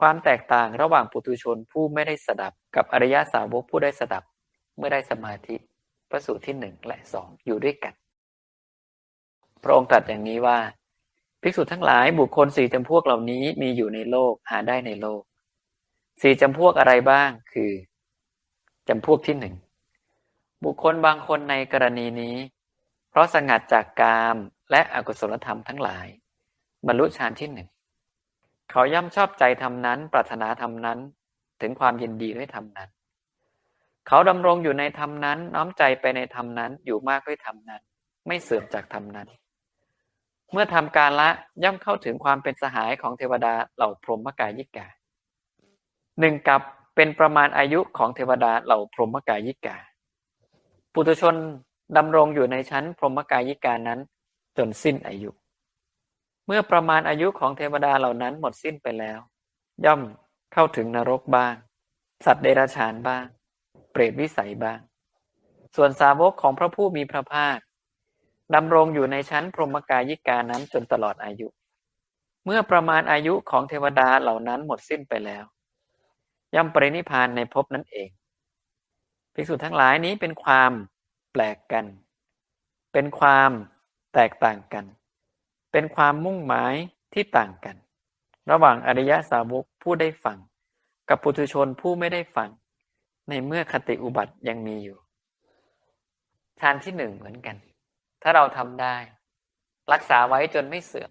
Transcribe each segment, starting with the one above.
ความแตกต่างระหว่างปุถุชนผู้ไม่ได้สดับ กับอริยสาวกผู้ได้สดับ เมื่อได้สมาธิพระสูตรที่หนึ่งและสองอยู่ด้วยกัน พระองค์ตรัสอย่างนี้ว่า ภิกษุทั้งหลายบุคคลสี่จำพวกเหล่านี้มีอยู่ในโลกหาได้ในโลกสี่จำพวกอะไรบ้างคือจำพวกที่หนึ่งบุคคลบางคนในกรณีนี้ เพราะสงัดจากกามและอกุศลธรรมทั้งหลาย บรรลุฌานที่หนึ่ง เขาย่อมชอบใจทำนั้น ปรารถนาทำนั้น ถึงความยินดีด้วยธรรมนั้น เขาดำรงอยู่ในธรรมนั้น น้อมใจไปในธรรมนั้น อยู่มากด้วยธรรมนั้น ไม่เสื่อมจากธรรมนั้น เมื่อทำการละย่อมเข้าถึงความเป็นสหายของเทวดาเหล่าพรหมกายิกาหนึ่งกับเป็นประมาณอายุของเทวดาเหล่าพรหมกายิกา ปุถุชนดำรงอยู่ในชั้นพรหมกายิกานั้น จนสิ้นอายุ เมื่อประมาณอายุของเทวดาเหล่านั้นหมดสิ้นไปแล้ว ย่อมเข้าถึงนรกบ้าง สัตว์เดรัจฉานบ้าง เปรตวิสัยบ้าง ส่วนสาวกของพระผู้มีพระภาคดำรงอยู่ในชั้นพรหมกายิกานั้นจนตลอดอายุ เมื่อประมาณอายุของเทวดาเหล่านั้นหมดสิ้นไปแล้ว ย่อมปรินิพานในภพนั้นเอง ภิกษุทั้งหลายนี้เป็นความแปลกกัน เป็นความแตกต่างกัน เป็นความมุ่งหมายที่ต่างกัน ระหว่างอริยสาวกผู้ได้ฟัง กับปุถุชนผู้ไม่ได้ฟัง ในเมื่อคติอุบัติยังมีอยู่ฌานที่หนึ่งเหมือนกัน ถ้าเราทำได้ รักษาไว้จนไม่เสื่อม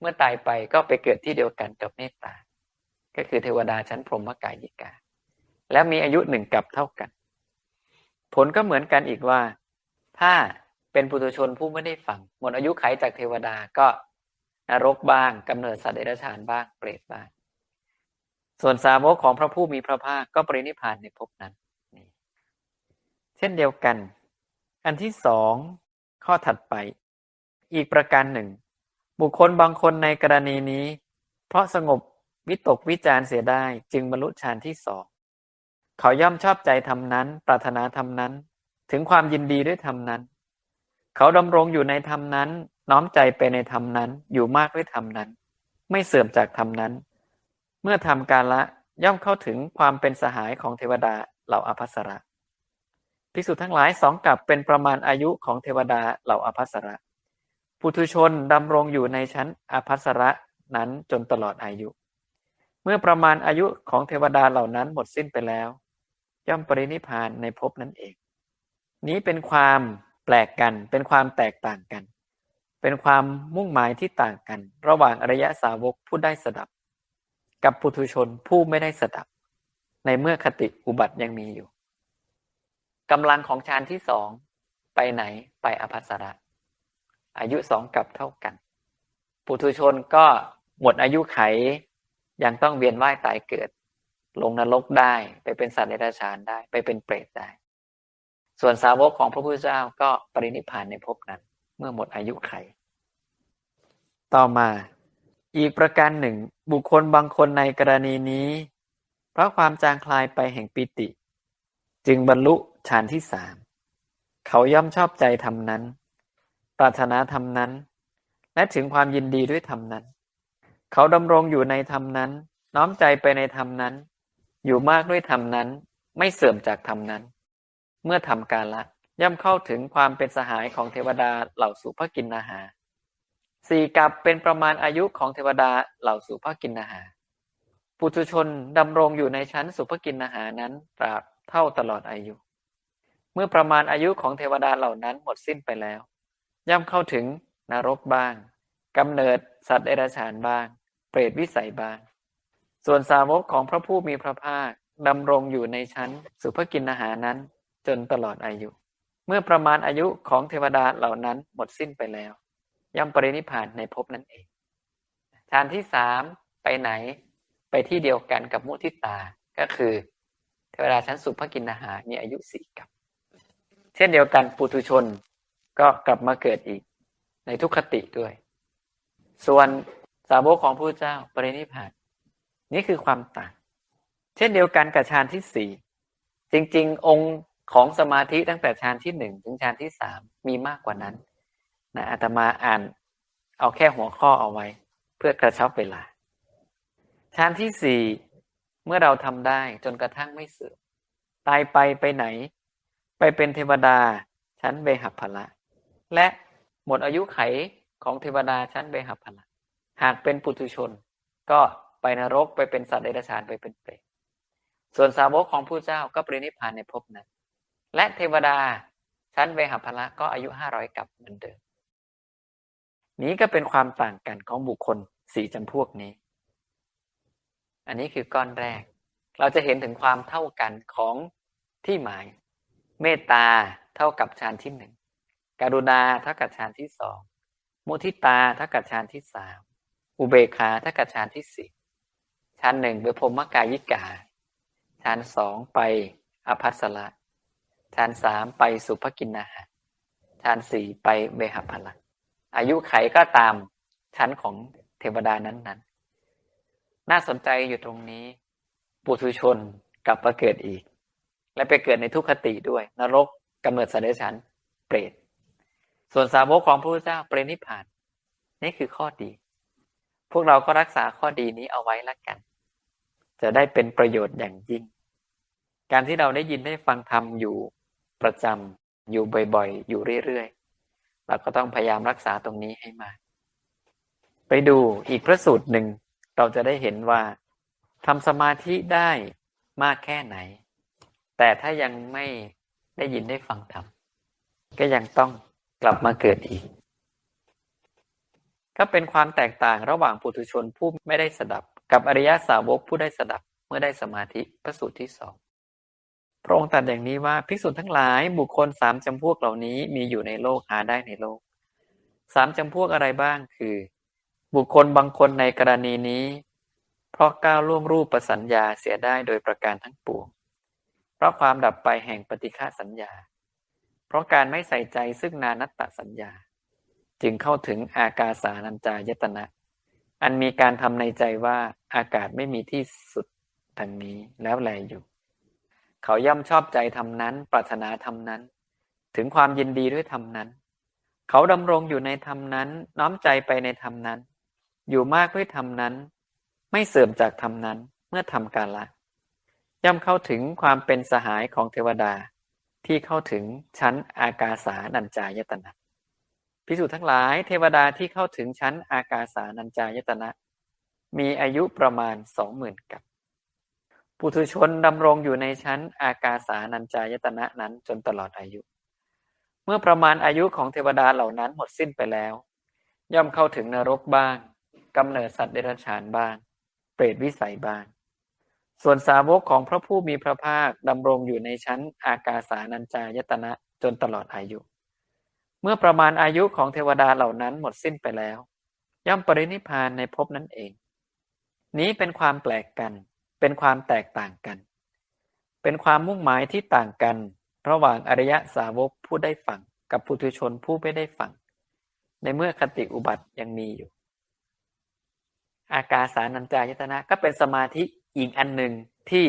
เมื่อตายไปก็ไปเกิดที่เดียวกันกับเมตตา ก็คือเทวดาชั้นพรหมกายิกา และมีอายุหนึ่งกับเท่ากัน ผลก็เหมือนกันอีกว่า ถ้า เป็นปุถุชนผู้ไม่ได้ฟัง หมดอายุไขจากเทวดาก็นรกบ้างกำเนิดสัตว์เดรัจฉานบ้างเปรตบ้าง ส่วนสาวกของพระผู้มีพระภาคก็ปรินิพานในภพนั้น เช่นเดียวกัน อันที่สองข้อถัดไป อีกประการหนึ่ง บุคคลบางคนในกรณีนี้ เพราะสงบวิตกวิจารเสียได้จึงบรรลุฌานที่สองเขาย่อมชอบใจทำนั้น ปรารถนาทำนั้น ถึงความยินดีด้วยธรรมนั้น เขาดำรงอยู่ในธรรมนั้น น้อมใจไปในธรรมนั้น อยู่มากด้วยธรรมนั้น ไม่เสื่อมจากธรรมนั้น เมื่อทำการละย่อมเข้าถึงความเป็นสหายของเทวดาเหล่าอภัสระภิกษุทั้งหลายสองกับเป็นประมาณอายุของเทวดาเหล่าอภัสระปุถุชนดำรงอยู่ในชั้นอภัสระนั้นจนตลอดอายุ เมื่อประมาณอายุของเทวดาเหล่านั้นหมดสิ้นไปแล้ว ย่อมปรินิพพานในภพนั้นเอง นี้เป็นความ แปลกกัน เป็นความแตกต่างกัน เป็นความมุ่งหมายที่ต่างกัน ระหว่างอริยสาวกผู้ได้สดับ กับปุถุชนผู้ไม่ได้สดับ ในเมื่อคติอุบัติยังมีอยู่กำลังของฌานที่สองไปไหนไปอภัสระอายุสองกับเท่ากัน ปุถุชนก็หมดอายุไข ยังต้องเวียนว่ายตายเกิด ลงนรกได้ไปเป็นสัตว์ในราชานได้ ไปเป็นเปรตได้ ส่วนสาวกของพระพุทธเจ้าก็ปรินิพานในภพนั้น เมื่อหมดอายุไข ต่อมาอีกประการหนึ่ง บุคคลบางคนในกรณีนี้ เพราะความจางคลายไปแห่งปิติ จึงบรรลุฌานที่สามเขาย่อมชอบใจทำนั้น ปรารถนาทำนั้น และถึงความยินดีด้วยธรรมนั้น เขาดำรงอยู่ในธรรมนั้น น้อมใจไปในธรรมนั้น อยู่มากด้วยธรรมนั้น ไม่เสื่อมจากธรรมนั้น เมื่อทำการละย่อมเข้าถึงความเป็นสหายของเทวดาเหล่าสุภกินนาหาสี่กับเป็นประมาณอายุของเทวดาเหล่าสุภกินนาหาปุถุชนดำรงอยู่ในชั้นสุภกินนาหานั้นตราบเท่าตลอดอายุ เมื่อประมาณอายุของเทวดาเหล่านั้นหมดสิ้นไปแล้ว ย่อมเข้าถึงนรกบ้างกำเนิดสัตว์เดรัจฉานบ้าง เปรตวิสัยบ้าง ส่วนสาวกของพระผู้มีพระภาคดำรงอยู่ในชั้นสุภกินนาหานั้น จนตลอดอายุ เมื่อประมาณอายุของเทวดาเหล่านั้นหมดสิ้นไปแล้ว ย่อมปรินิพานในภพนั้นเองฌานที่สามไปไหนไปที่เดียวกันกับมุทิตาก็คือ เทวดาชั้นสุภกินนาหามีอายุสี่กับ เช่นเดียวกันปุถุชนก็กลับมาเกิดอีก ในทุกขติด้วย ส่วนสาวกของพระเจ้าปรินิพพานนี่คือความต่าง เช่นเดียวกันกับฌานที่สี่จริง ๆ องค์ ของสมาธิตั้งแต่ฌานที่หนึ่งถึงฌานที่สามมีมากกว่านั้นนะอาตมาอ่านเอาแค่หัวข้อเอาไว้ เพื่อกระชับเวลาฌานที่สี่เมื่อเราทำได้จนกระทั่งไม่เสื่อมตายไปไปไหน ไปเป็นเทวดาชั้นเบหัพพละ และหมดอายุไขของเทวดาชั้นเบหัพพละ หากเป็นปุถุชน ก็ไปนรกไปเป็นสัตว์เดรัจฉานไปเป็นเปรตส่วนสาวกของผู้เจ้าก็ปรินิพพานในภพนั้น และเทวดาชั้นเวหัพละก็อายุห้าร้อยกับเหมือนเดิม นี้ก็เป็นความต่างกันของบุคคลสี่จำพวกนี้ อันนี้คือก้อนแรก เราจะเห็นถึงความเท่ากันของที่หมาย เมตตาเท่ากับฌานที่หนึ่งกรุณาเท่ากับฌานที่สองมุทิตาเท่ากับฌานที่สามอุเบกขาเท่ากับฌานที่สี่ฌานหนึ่งเป็นพรมกายิกาฌานสองไปอภัสระ ฌานสามไปสุภกินนาหะฌานสี่ไปเบหพละอายุไขก็ตามชั้นของเทวดานั้นๆ น่าสนใจอยู่ตรงนี้ ปุถุชนกลับมาเกิดอีก และไปเกิดในทุกขติด้วย นรกกำเนิดสัตว์เดรัจฉานเปรตส่วนสาวกของพระพุทธเจ้าเปรนิพพาน นี่คือข้อดี พวกเราก็รักษาข้อดีนี้เอาไว้ละกัน จะได้เป็นประโยชน์อย่างยิ่ง การที่เราได้ยินได้ฟังธรรมอยู่ ประจำอยู่บ่อยๆ อยู่เรื่อยๆเราก็ต้องพยายามรักษาตรงนี้ให้มาก ไปดูอีกพระสูตรหนึ่ง เราจะได้เห็นว่าทำสมาธิได้มากแค่ไหน แต่ถ้ายังไม่ได้ยินได้ฟังธรรมก็ยังต้องกลับมาเกิดอีก ก็เป็นความแตกต่างระหว่างปุถุชนผู้ไม่ได้สดับ กับอริยสาวกผู้ได้สดับเมื่อได้สมาธิพระสูตรที่สอง ระองค์ตรัสอย่างนี้ว่าภิกษุทั้งหลายบุคคลสามจำพวกเหล่านี้มีอยู่ในโลกหาได้ในโลกสามจำพวกอะไรบ้างคือ บุคคลบางคนในกรณีนี้ เพราะก้าวล่วงรูปประสัญญาเสียได้โดยประการทั้งปวง เพราะความดับไปแห่งปฏิฆาสัญญา เพราะการไม่ใส่ใจซึ่งนานัตตสัญญา จึงเข้าถึงอากาสานัญจายตนะ อันมีการทำในใจว่าอากาศไม่มีที่สุดทางนี้แล้วแลอยู่ เขาย่อมชอบใจทำนั้น ปรารถนาทำนั้น ถึงความยินดีด้วยทำนั้น เขาดำรงอยู่ในธรรมนั้น น้อมใจไปในธรรมนั้น อยู่มากด้วยธรรมนั้น ไม่เสื่อมจากธรรมนั้นเมื่อทำการละ ย่อมเข้าถึงความเป็นสหายของเทวดาที่เข้าถึงชั้นอากาสานัญจายตนะพิสูจน์ทั้งหลายเทวดาที่เข้าถึงชั้นอากาสานัญจายตนะ มีอายุประมาณสองหมื่นกับ ปุถุชนดำรงอยู่ในชั้นอากาสานัญจายตนะนั้นจนตลอดอายุ เมื่อประมาณอายุของเทวดาเหล่านั้นหมดสิ้นไปแล้ว ย่อมเข้าถึงนรกบ้างกำเนิดสัตว์เดรัจฉานบ้าง เปรตวิสัยบ้าง ส่วนสาวกของพระผู้มีพระภาคดำรงอยู่ในชั้นอากาสานัญจายตนะจนตลอดอายุ เมื่อประมาณอายุของเทวดาเหล่านั้นหมดสิ้นไปแล้ว ย่อมปรินิพพานในภพนั้นเอง นี้เป็นความแปลกกัน เป็นความแตกต่างกัน เป็นความมุ่งหมายที่ต่างกัน ระหว่างอริยสาวกผู้ได้ฟังกับปุถุชนผู้ไม่ได้ฟัง ในเมื่อคติอุบัติยังมีอยู่ อากาสานัญจายตนะก็เป็นสมาธิอีกอันหนึ่งที่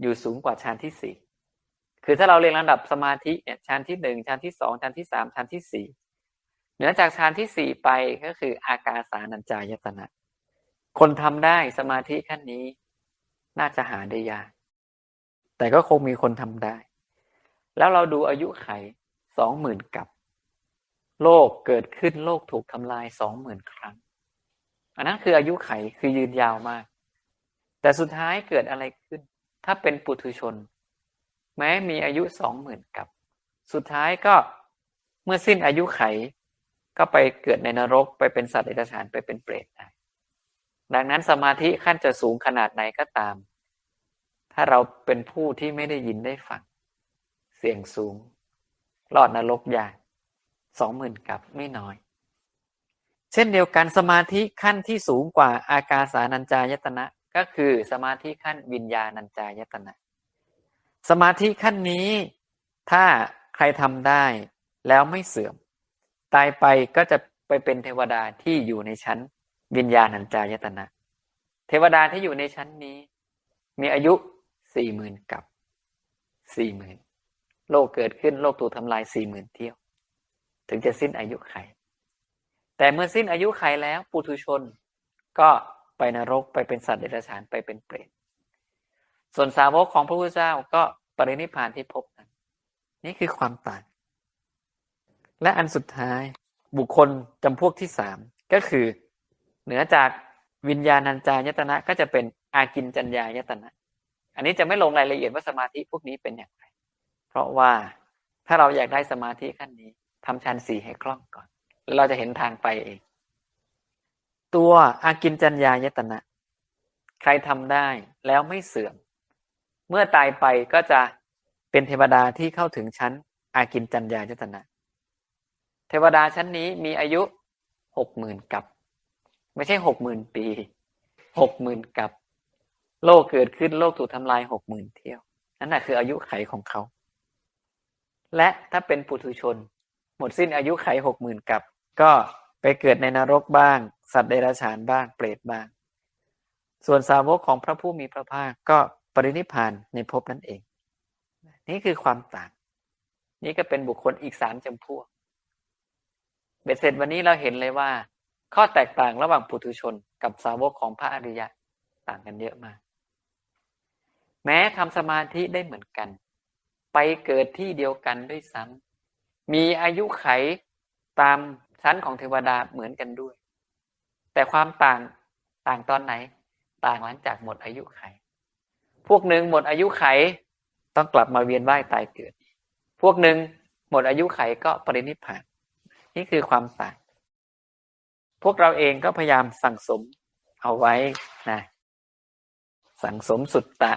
อยู่สูงกว่าฌานที่สี่คือถ้าเราเรียงลำดับสมาธิเนี่ยฌานที่หนึ่งฌานที่สองฌานที่สามฌานที่สี่เหนือจากฌานที่สี่ไปก็คืออากาสานัญจายตนะ คนทำได้สมาธิขั้นนี้ น่าจะหาได้ยาก แต่ก็คงมีคนทำได้ แล้วเราดูอายุไขสองหมื่นกับ โลกเกิดขึ้นโลกถูกทำลายสองหมื่นครั้ง อันนั้นคืออายุไขคือยืนยาวมาก แต่สุดท้ายเกิดอะไรขึ้น ถ้าเป็นปุถุชน แม้มีอายุสองหมื่นกับ สุดท้ายก็เมื่อสิ้นอายุไข ก็ไปเกิดในนรกไปเป็นสัตว์เดรัจฉานไปเป็นเปรตได้ ดังนั้นสมาธิขั้นจะสูงขนาดไหนก็ตาม ถ้าเราเป็นผู้ที่ไม่ได้ยินได้ฟัง เสียงสูงรอดนรกยากสองหมื่นกับไม่น้อย เช่นเดียวกันสมาธิขั้นที่สูงกว่าอากาสานัญจายตนะก็คือสมาธิขั้นวิญญาณัญจายตนะ สมาธิขั้นนี้ ถ้าใครทำได้แล้วไม่เสื่อม ตายไปก็จะไปเป็นเทวดาที่อยู่ในชั้น วิญญาณัญจายตนะ เทวดาที่อยู่ในชั้นนี้ มีอายุสี่หมื่นกับสี่หมื่นโลกเกิดขึ้นโลกถูกทำลายสี่หมื่นเที่ยว ถึงจะสิ้นอายุไข แต่เมื่อสิ้นอายุไขแล้ว ปุถุชน ก็ไปนรกไปเป็นสัตว์เดรัจฉานไปเป็นเปรตส่วนสาวกของพระพุทธเจ้าก็ปรินิพานที่ภพนั้น นี่คือความต่าง และอันสุดท้ายบุคคลจำพวกที่สามก็คือ เหนือจากวิญญาณัญจายตนะก็จะเป็นอากินจัญญายตนะ อันนี้จะไม่ลงรายละเอียดว่าสมาธิพวกนี้เป็นอย่างไร เพราะว่าถ้าเราอยากได้สมาธิขั้นนี้ทำฌานสี่ให้คล่องก่อน แล้วเราจะเห็นทางไปเอง ตัวอากินจัญญายตนะ ใครทำได้แล้วไม่เสื่อม เมื่อตายไปก็จะเป็นเทวดาที่เข้าถึงชั้น อากินจัญญายตนะ เทวดาชั้นนี้มีอายุหกหมื่นกับ ไม่ใช่หกหมื่นปีหกหมื่นกับ โลกเกิดขึ้นโลกถูกทำลายหกหมื่นเที่ยว นั่นแหะคืออายุไขของเขา และถ้าเป็นปุถุชน หมดสิ้นอายุไขหกหมื่นกับ ก็ไปเกิดในนรกบ้าง สัตว์เดรัจฉานบ้าง เปรตบ้าง ส่วนสาวกของพระผู้มีพระภาคก็ปรินิพพานในภพนั่นเอง นี่คือความต่าง นี่ก็เป็นบุคคลอีกสามจำพวก เบ็ดเสร็จวันนี้เราเห็นเลยว่า ข้อแตกต่างระหว่างปุถุชนกับสาวกของพระอริยะต่างกันเยอะมาก แม้ทำสมาธิได้เหมือนกัน ไปเกิดที่เดียวกันด้วยซ้ำมีอายุไขตามชั้นของเทวดาเหมือนกันด้วย แต่ความต่างต่างตอนไหน ต่างหลังจากหมดอายุไข พวกหนึ่งหมดอายุไขต้องกลับมาเวียนว่ายตายเกิด พวกหนึ่งหมดอายุไขก็ปรินิพพาน นี่คือความต่าง พวกเราเองก็พยายามสั่งสมเอาไว้นะสั่งสมสุตตะ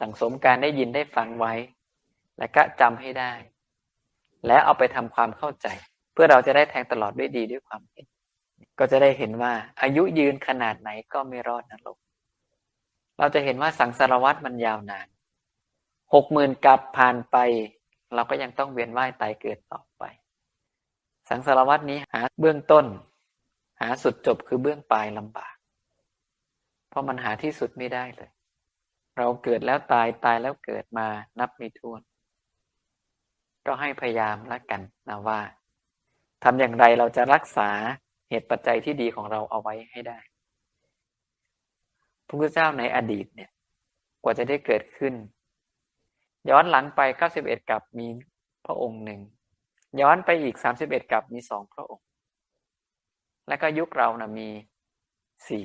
สั่งสมการได้ยินได้ฟังไว้ และก็จำให้ได้ และเอาไปทำความเข้าใจ เพื่อเราจะได้แทงตลอดด้วยดีด้วยความเห็นก็จะได้เห็นว่าอายุยืนขนาดไหนก็ไม่รอดนรกเราจะเห็นว่าสังสารวัตรมันยาวนานหกหมื่นกับผ่านไป เราก็ยังต้องเวียนว่ายตายเกิดต่อไป สังสารวัตรนี้หาเบื้องต้น หาสุดจบคือเบื้องปลายลำบาก เพราะมันหาที่สุดไม่ได้เลย เราเกิดแล้วตายตายแล้วเกิดมานับไม่ถ้วน ก็ให้พยายามละกันนะว่าทำอย่างไรเราจะรักษาเหตุปัจจัยที่ดีของเราเอาไว้ให้ได้ พระพุทธเจ้าในอดีตเนี่ย กว่าจะได้เกิดขึ้น ย้อนหลังไป 91 กับมีพระองค์หนึ่ง ย้อนไปอีก 31 กับมีสองพระองค์ และก็ยุคเรานะมีสี่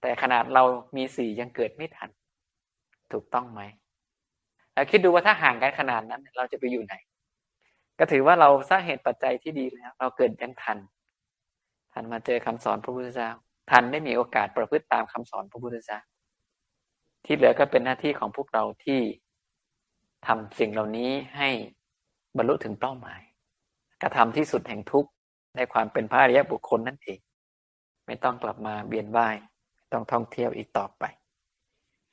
แต่ขนาดเรามีสี่ยังเกิดไม่ทัน ถูกต้องไหมแล้วคิดดูว่าถ้าห่างกันขนาดนั้น เราจะไปอยู่ไหน ก็ถือว่าเราสร้างเหตุปัจจัยที่ดีแล้ว เราเกิดยังทัน ทันมาเจอคำสอนพระพุทธเจ้า ทันได้มีโอกาสประพฤติตามคำสอนพระพุทธเจ้าที่เหลือก็เป็นหน้าที่ของพวกเราที่ทำสิ่งเหล่านี้ให้บรรลุถึงเป้าหมาย กระทำที่สุดแห่งทุกข์ ในความเป็นพระอริยบุคคลนั่นเอง ไม่ต้องกลับมาเบียนว่ายต้องท่องเที่ยวอีกต่อไป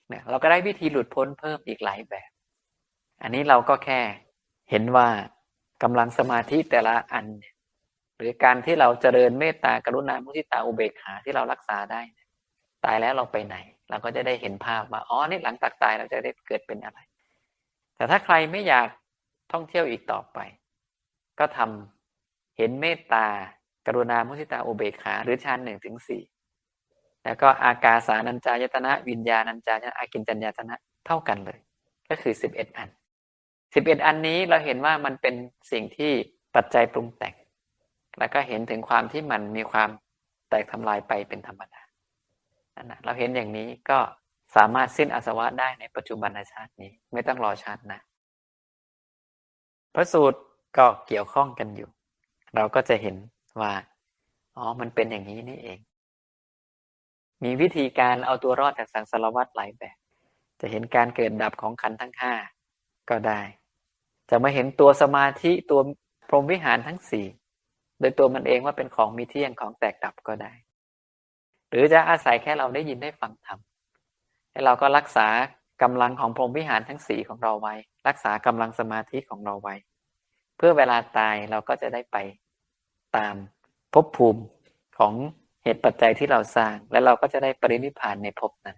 เนี่ยเราก็ได้วิธีหลุดพ้นเพิ่มอีกหลายแบบ อันนี้เราก็แค่เห็นว่ากำลังสมาธิแต่ละอัน หรือการที่เราเจริญเมตตากรุณามุทิตาอุเบกขาที่เรารักษาได้ ตายแล้วเราไปไหน เราก็จะได้เห็นภาพว่าอ๋อนี่หลังตักตายเราจะได้เกิดเป็นอะไร แต่ถ้าใครไม่อยากท่องเที่ยวอีกต่อไป ก็ทำ เห็นเมตตา กรุณามุทิตาอุเบกขา หรือฌานหนึ่งถึงสี่แล้วก็อากาสานัญจายตนะ วิญญาณัญจายตนะอากินจัญญาตนะเท่ากันเลย ก็คือสิบเอ็ดอันสิบเอ็ดอันนี้เราเห็นว่ามันเป็นสิ่งที่ปัจจัยปรุงแต่ง แล้วก็เห็นถึงความที่มันมีความแตกทำลายไปเป็นธรรมดานั่นนะเราเห็นอย่างนี้ก็สามารถสิ้นอาสวะได้ในปัจจุบันชาตินี้ ไม่ต้องรอชาตินะพระสูตรก็เกี่ยวข้องกันอยู่ เราก็จะเห็นว่า อ๋อ มันเป็นอย่างนี้นี่เอง มีวิธีการเอาตัวรอดจากสังสารวัฏหลายแบบ จะเห็นการเกิดดับของขันทั้งห้าก็ได้ จะมาเห็นตัวสมาธิตัวพรหมวิหารทั้งสี่โดยตัวมันเองว่าเป็นของมีเที่ยงของแตกดับก็ได้ หรือจะอาศัยแค่เราได้ยินได้ฟังธรรมให้เราก็รักษากำลังของพรหมวิหารทั้งสี่ของเราไว้ รักษากำลังสมาธิของเราไว้ เพื่อเวลาตายเราก็จะได้ไปตามภพภูมิของเหตุปัจจัยที่เราสร้าง และเราก็จะได้ปรินิพพานในภพนั้น